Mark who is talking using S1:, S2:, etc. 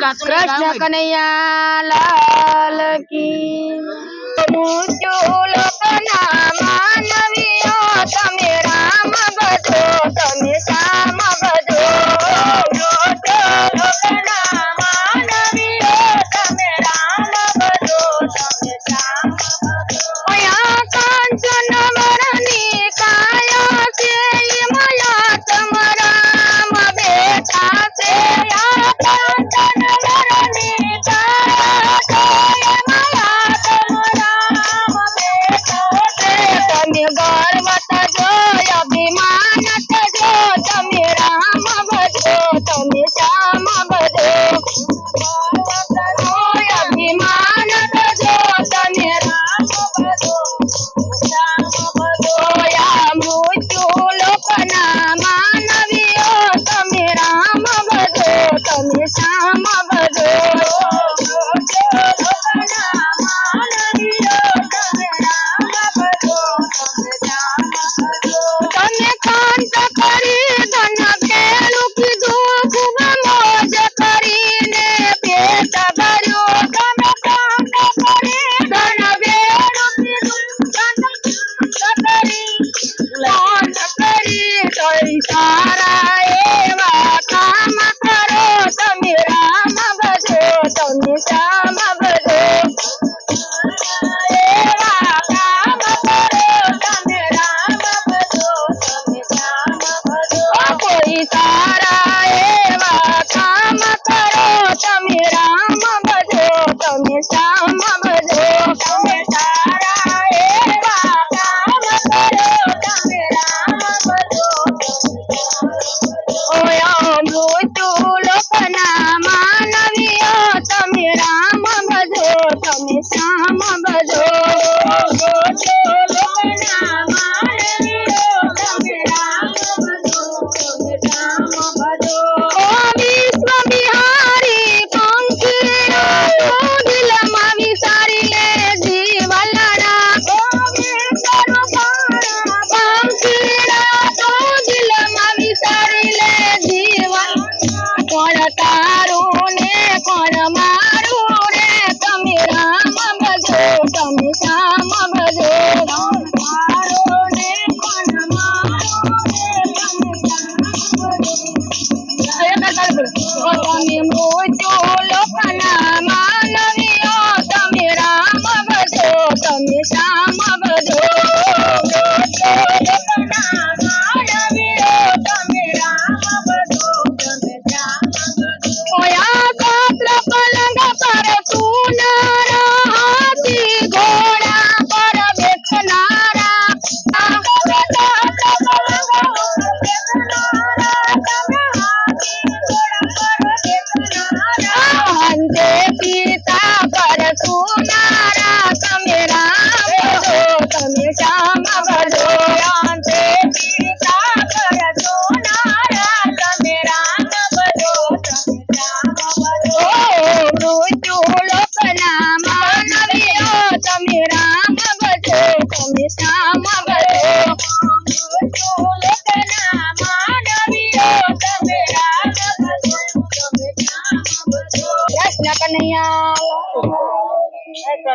S1: કૃષ્ણ
S2: કનૈયા લાલ કી.
S3: મોટો લોકના Em 事 Narayan amor, yo lo. Tchau.